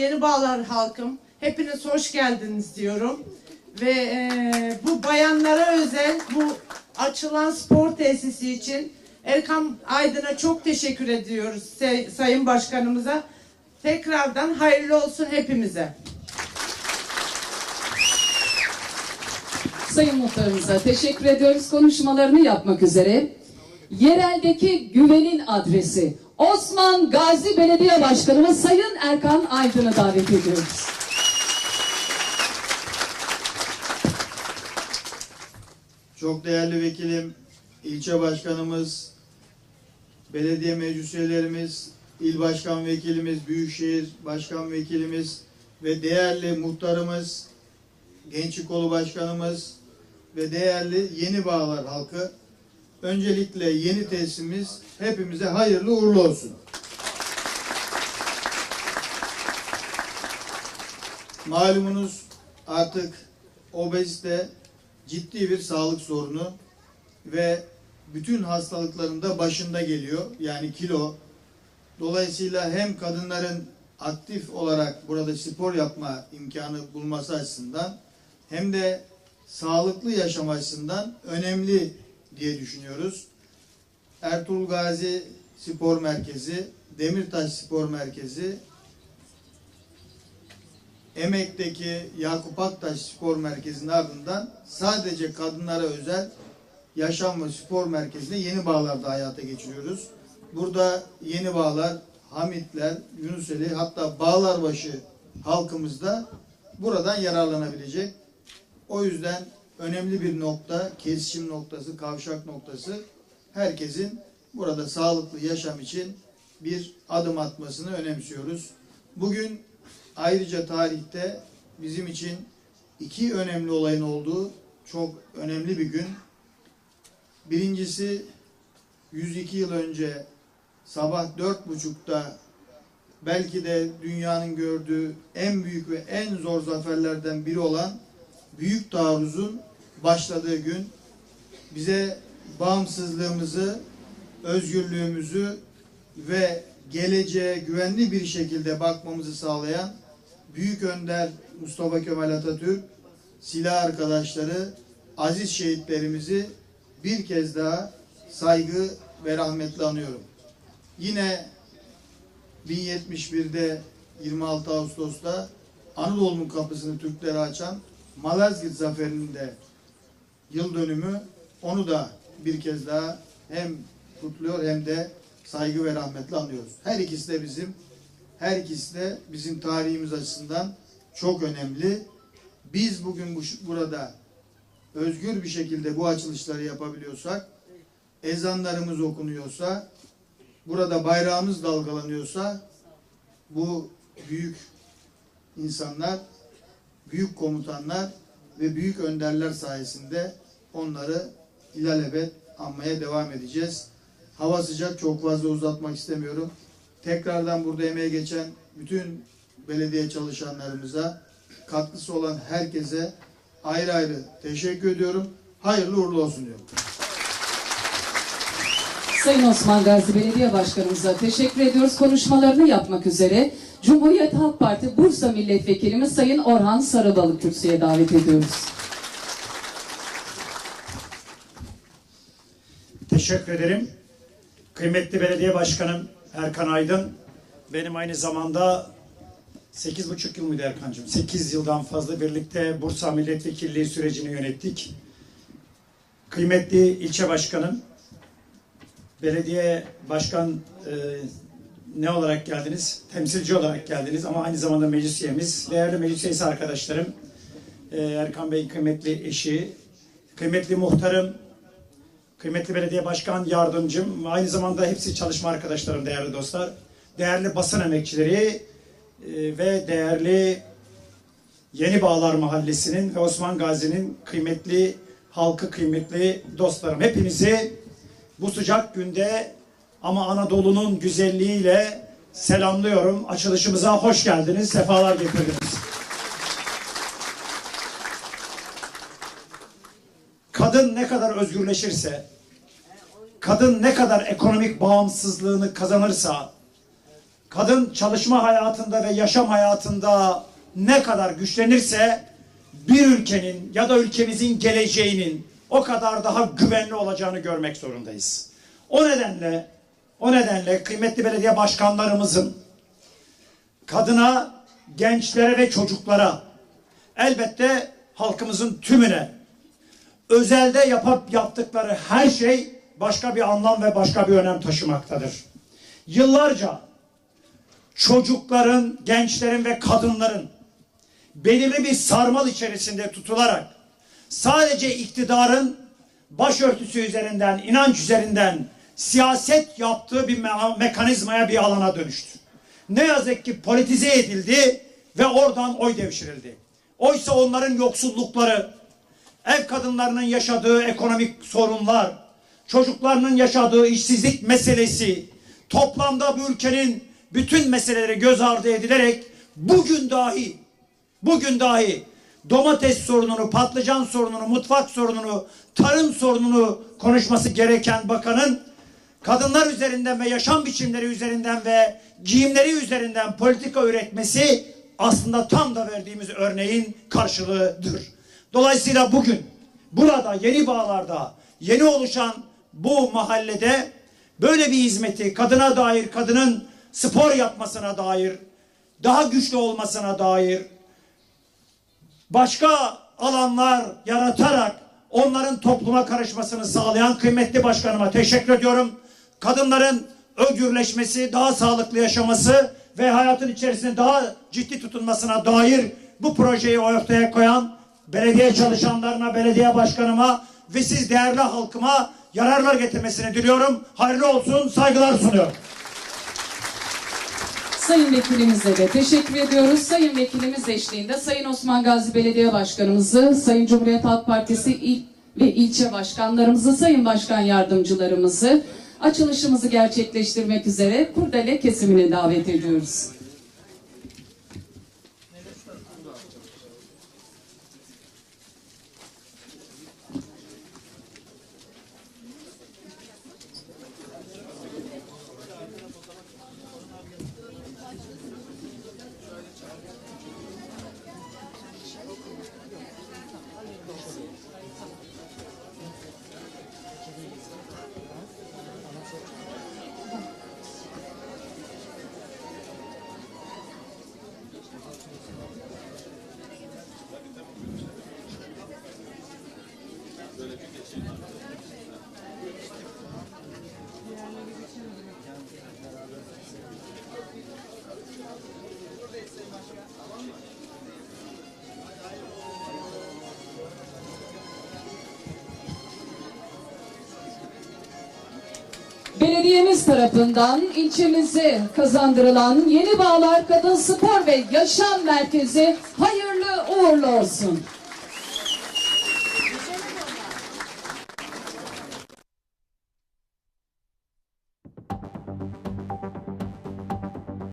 Yeni Bağlar halkım. Hepiniz hoş geldiniz diyorum. Ve e, bu bayanlara özel bu açılan spor tesisi için Erkan Aydın'a çok teşekkür ediyoruz say- Sayın Başkanımıza. Tekrardan hayırlı olsun hepimize. Sayın Muhtarımıza teşekkür ediyoruz konuşmalarını yapmak üzere. Yereldeki güvenin adresi Osman Gazi Belediye Başkanımız Sayın Erkan Aydın'ı davet ediyoruz. Çok değerli vekilim, ilçe başkanımız, belediye meclis üyelerimiz, il başkan vekilimiz, büyükşehir başkan vekilimiz ve değerli muhtarımız, gençlik kolu başkanımız ve değerli Yeni Bağlar halkı. Öncelikle yeni tesisimiz hepimize hayırlı uğurlu olsun. Malumunuz artık obezite ciddi bir sağlık sorunu ve bütün hastalıkların da başında geliyor. Yani kilo. Dolayısıyla hem kadınların aktif olarak burada spor yapma imkanı bulması açısından hem de sağlıklı yaşam açısından önemli diye düşünüyoruz. Ertuğrul Gazi Spor Merkezi, Demirtaş Spor Merkezi, Emek'teki Yakup Aktaş Spor Merkezi'nin ardından sadece kadınlara özel yaşam ve spor merkezinde yeni bağlarda hayata geçiriyoruz. Burada yeni bağlar, Hamitler, Yunuseli hatta Bağlarbaşı halkımız da buradan yararlanabilecek. O yüzden önemli bir nokta, kesişim noktası, kavşak noktası herkesin burada sağlıklı yaşam için bir adım atmasını önemsiyoruz. Bugün ayrıca tarihte bizim için iki önemli olayın olduğu çok önemli bir gün. Birincisi 102 yıl önce sabah dört buçukta belki de dünyanın gördüğü en büyük ve en zor zaferlerden biri olan Büyük Taarruz'un başladığı gün bize bağımsızlığımızı, özgürlüğümüzü ve geleceğe güvenli bir şekilde bakmamızı sağlayan Büyük Önder Mustafa Kemal Atatürk, silah arkadaşları, aziz şehitlerimizi bir kez daha saygı ve rahmetle anıyorum. Yine 1071'de 26 Ağustos'ta Anadolu'nun kapısını Türklere açan Malazgirt Zaferi'nin de yıl dönümü onu da bir kez daha hem kutluyor hem de saygı ve rahmetle anıyoruz. Her ikisi de bizim her ikisi de bizim tarihimiz açısından çok önemli. Biz bugün bu, burada özgür bir şekilde bu açılışları yapabiliyorsak, ezanlarımız okunuyorsa, burada bayrağımız dalgalanıyorsa, bu büyük insanlar, büyük komutanlar ve büyük önderler sayesinde onları ilelebet anmaya devam edeceğiz. Hava sıcak, çok fazla uzatmak istemiyorum. Tekrardan burada emeğe geçen bütün belediye çalışanlarımıza, katkısı olan herkese ayrı ayrı teşekkür ediyorum. Hayırlı uğurlu olsun diyorum. Sayın Osman Gazi Belediye Başkanımıza teşekkür ediyoruz konuşmalarını yapmak üzere. Cumhuriyet Halk Parti Bursa Milletvekilimiz Sayın Orhan Sarıbalık Kürsü'ye davet ediyoruz. Teşekkür ederim. Kıymetli Belediye Başkanım Erkan Aydın, benim aynı zamanda 8,5 yıl mıydı Erkan'cığım? 8 yıldan fazla birlikte Bursa Milletvekilliği sürecini yönettik. Kıymetli ilçe başkanım, belediye başkan e, ne olarak geldiniz? Temsilci olarak geldiniz ama aynı zamanda meclis üyemiz, değerli meclis üyesi arkadaşlarım, e, Erkan Bey kıymetli eşi, kıymetli muhtarım, Kıymetli belediye başkan yardımcım, aynı zamanda hepsi çalışma arkadaşlarım değerli dostlar. Değerli basın emekçileri e, ve değerli Yeni Bağlar Mahallesi'nin ve Osman Gazi'nin kıymetli halkı, kıymetli dostlarım. Hepinizi bu sıcak günde ama Anadolu'nun güzelliğiyle selamlıyorum. Açılışımıza hoş geldiniz, sefalar getirdiniz. kadın ne kadar özgürleşirse, kadın ne kadar ekonomik bağımsızlığını kazanırsa, kadın çalışma hayatında ve yaşam hayatında ne kadar güçlenirse bir ülkenin ya da ülkemizin geleceğinin o kadar daha güvenli olacağını görmek zorundayız. O nedenle o nedenle kıymetli belediye başkanlarımızın kadına, gençlere ve çocuklara elbette halkımızın tümüne özelde yapıp yaptıkları her şey başka bir anlam ve başka bir önem taşımaktadır. Yıllarca çocukların, gençlerin ve kadınların belirli bir sarmal içerisinde tutularak sadece iktidarın başörtüsü üzerinden, inanç üzerinden siyaset yaptığı bir me- mekanizmaya bir alana dönüştü. Ne yazık ki politize edildi ve oradan oy devşirildi. Oysa onların yoksullukları, ev kadınlarının yaşadığı ekonomik sorunlar, çocuklarının yaşadığı işsizlik meselesi, toplamda bu ülkenin bütün meseleleri göz ardı edilerek bugün dahi, bugün dahi domates sorununu, patlıcan sorununu, mutfak sorununu, tarım sorununu konuşması gereken bakanın kadınlar üzerinden ve yaşam biçimleri üzerinden ve giyimleri üzerinden politika üretmesi aslında tam da verdiğimiz örneğin karşılığıdır. Dolayısıyla bugün burada yeni bağlarda yeni oluşan bu mahallede böyle bir hizmeti kadına dair, kadının spor yapmasına dair, daha güçlü olmasına dair, başka alanlar yaratarak onların topluma karışmasını sağlayan kıymetli başkanıma teşekkür ediyorum. Kadınların özgürleşmesi, daha sağlıklı yaşaması ve hayatın içerisinde daha ciddi tutunmasına dair bu projeyi ortaya koyan belediye çalışanlarına, belediye başkanıma ve siz değerli halkıma yararlar getirmesini diliyorum. Hayırlı olsun, saygılar sunuyorum. Sayın Vekilimize de teşekkür ediyoruz. Sayın Vekilimiz eşliğinde Sayın Osman Gazi Belediye Başkanımızı, Sayın Cumhuriyet Halk Partisi il ve ilçe başkanlarımızı, Sayın Başkan Yardımcılarımızı açılışımızı gerçekleştirmek üzere kurdele kesimine davet ediyoruz. Tarafından ilçemize kazandırılan Yeni Bağlar Kadın Spor ve Yaşam Merkezi hayırlı uğurlu olsun.